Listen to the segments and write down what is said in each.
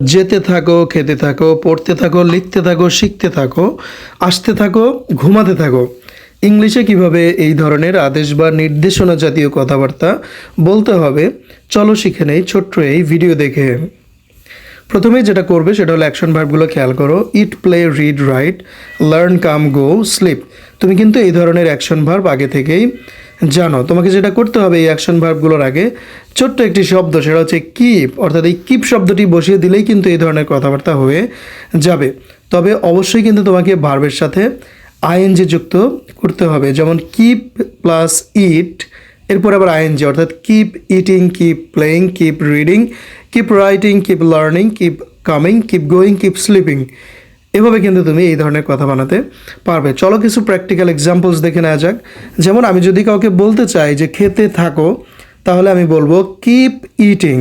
যেতে থাকো, খেতে থাকো, পড়তে থাকো, লিখতে থাকো, শিখতে থাকো, আসতে থাকো, ঘুমাতে থাকো। ইংলিশে কীভাবে এই ধরনের আদেশ বা নির্দেশনা জাতীয় কথাবার্তা বলতে হবে, চলো শিখে নেই ছোট্ট এই ভিডিও দেখে। প্রথমে যেটা করবে সেটা হলো অ্যাকশন ভার্বগুলো খেয়াল করো eat play read write learn come go sleep তুমি কিন্তু এই ধরনের অ্যাকশন ভার্ব আগে থেকেই জানো, তোমাকে যেটা করতে হবে এই অ্যাকশন ভার্বগুলোর আগে, ছোট্ট একটি শব্দ, সেটা হচ্ছে কিপ অর্থাৎ এই কিপ শব্দটি বসিয়ে দিলেই কিন্তু এই ধরনের কথাবার্তা হয়ে যাবে। তবে অবশ্যই কিন্তু তোমাকে ভার্বের সাথে আইএনজি যুক্ত করতে হবে, যেমন কিপ প্লাস ইট এরপর আবার আইএনজি অর্থাৎ keep eating keep playing keep reading keep writing keep learning keep coming keep going keep sleeping এভাবে কিন্তু তুমি এই ধরনের কথা বানাতে পারবে। চলো কিছু প্র্যাকটিক্যাল এক্সাম্পলস দেখে নেওয়া যাক। যেমন আমি যদি কাউকে বলতে চাই যে খেতে থাকো, তাহলে আমি বলব কিপ ইটিং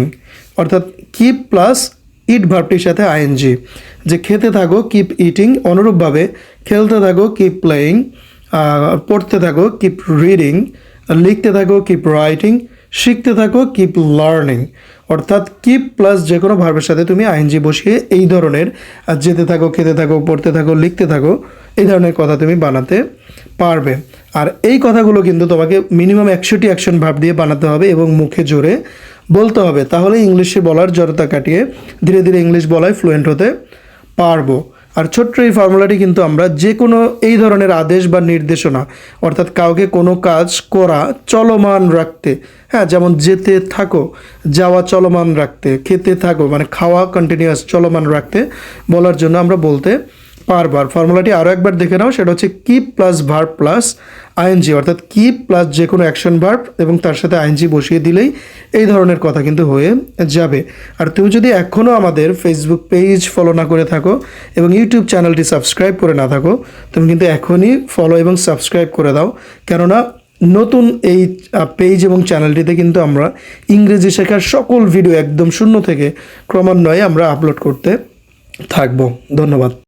অর্থাৎ কিপ প্লাস ইট ভার্বটির সাথে আইএনজি যে খেতে থাকো কিপ ইটিং অনুরূপভাবে খেলতে থাকো কিপ প্লেয়িং পড়তে থাকো কিপ রিডিং লিখতে থাকো কিপ রাইটিং শিখতে থাকো কিপ লার্নিং অর্থাৎ কিপ প্লাস যে কোনো ভার্বের সাথে তুমি আইএনজি বসিয়ে এই ধরনের আহ, যেতে থাকো খেতে থাকো পড়তে থাকো লিখতে থাকো এই ধরনের কথা তুমি বানাতে পারবে। আর এই কথাগুলো কিন্তু তোমাকে মিনিমাম একশোটি অ্যাকশন ভাব দিয়ে বানাতে হবে এবং মুখে জোরে বলতে হবে। তাহলে ইংলিশে বলার জড়তা কাটিয়ে ধীরে ধীরে ইংলিশ বলায় ফ্লুয়েন্ট হতে পারব। আর ছোট্ট এই ফর্মুলাটি কিন্তু আমরা যে কোনো এই ধরনের আদেশ বা নির্দেশনা, অর্থাৎ কাউকে কোনো কাজ করা চলমান রাখতে হ্যাঁ যেমন যেতে থাকো, যাওয়া চলমান রাখতে, খেতে থাকো মানে খাওয়া কন্টিনিউয়াস চলমান রাখতে বলার জন্য আমরা বলতে পারব আর ফর্মুলাটি আরও একবার দেখে নাও, সেটা হচ্ছে keep plus verb plus I N G অর্থাৎ কিপ প্লাস যে কোনো অ্যাকশন ভার্ব এবং তার সাথে আইএনজি বসিয়ে দিলেই এই ধরনের কথা কিন্তু হয়ে যাবে। আর তুমি যদি এখনও আমাদের ফেসবুক পেজ ফলো না করে থাকো এবং ইউটিউব চ্যানেলটি সাবস্ক্রাইব করে না থাকো, তুমি কিন্তু এখনই ফলো এবং সাবস্ক্রাইব করে দাও। কেননা নতুন এই পেজ এবং চ্যানেলটিতে কিন্তু আমরা ইংরেজি শেখার সকল ভিডিও একদম শূন্য থেকে ক্রমান্বয়ে আমরা আপলোড করতে থাকব। ধন্যবাদ।